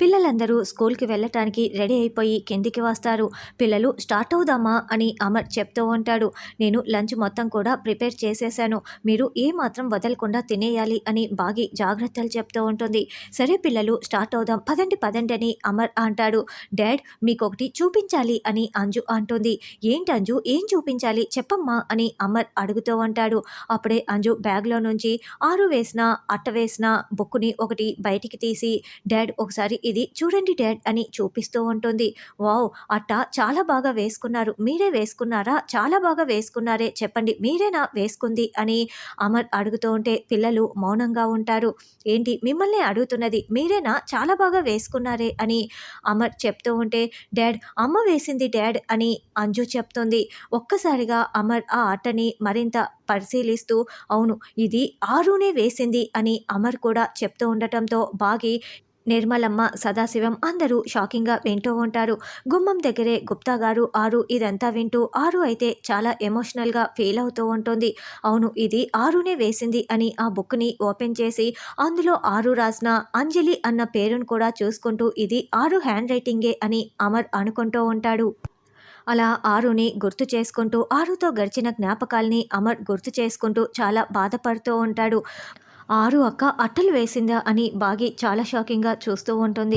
పిల్లలందరూ స్కూల్కి వెళ్ళటానికి రెడీ అయిపోయి కిందికి వస్తారు. పిల్లలు స్టార్ట్ అవుదామా? అని అమర్ చెప్తూ ఉంటాడు. నేను లంచ్ మొత్తం కూడా ప్రిపేర్ చేసేసాను. మీరు ఏ మాత్రం వదలకుండా తినేయాలి అని బాగి జాగ్రత్తలు చెప్తూ ఉంటుంది. సరే పిల్లలు స్టార్ట్ అవుదాం. పదండి పదండి అని అమర్ అంటాడు. డాడ్ మీకు ఒకటి చూపించాలి అని అంజు అంటుంది. ఏంటి అంజు? ఏం చూపించాలి? చెప్పమ్మా అని అమర్ అడుగుతూ ఉంటాడు. అప్పుడే అంజు బ్యాగ్లో నుంచి ఆరు వేసిన అట్ట వేసిన బుక్కుని ఒకటి బయటికి తీసి డాడ్ ఒకసారి ఇది చూడండి డాడ్ అని చూపిస్తూ ఉంటుంది. వావ్ అట్ట చాలా బాగా వేసుకున్నారు. మీరే వేసుకున్నారా? చాలా బాగా వేసుకున్నారే. చెప్పండి మీరేనా వేసుకుంది? అని అమర్ అడుగుతూ ఉంటే పిల్లలు మౌనంగా ఉంటారు. ఏంటి మిమ్మల్ని అడుగుతున్నది మీరేనా? చాలా బాగా వేసుకున్నారే అని అమర్ చెప్తూ ఉంటే డాడ్ అమ్మ వేసింది డాడ్ అని అంజు చెప్తుంది. ఒక్కసారిగా అమర్ ఆ అట్టని మరింత పరిశీలిస్తూ అవును ఇది ఆరునే వేసింది అని అమర్ కూడా చెప్తూ ఉండటంతో బాగి నిర్మలమ్మ సదాశివం అందరూ షాకింగ్గా వింటూ ఉంటారు. గుమ్మం దగ్గరే గుప్తా గారు ఆరు ఇదంతా వింటూ ఆరు అయితే చాలా ఎమోషనల్గా ఫీల్ అవుతూ ఉంటుంది. అవును ఇది ఆరునే వేసింది అని ఆ బుక్ని ఓపెన్ చేసి అందులో ఆరు రాసిన అంజలి అన్న పేరును కూడా చూసుకుంటూ ఇది ఆరు హ్యాండ్ రైటింగే అని అమర్ అనుకుంటూ ఉంటాడు. అలా ఆరుని గుర్తు చేసుకుంటూ ఆరుతో గడిచిన జ్ఞాపకాల్ని అమర్ గుర్తు చేసుకుంటూ చాలా బాధపడుతూ ఉంటాడు. ఆరు అక్క అట్టలు వేసిందా అని బాగి చాలా షాకింగ్గా చూస్తూ ఉంటుంది.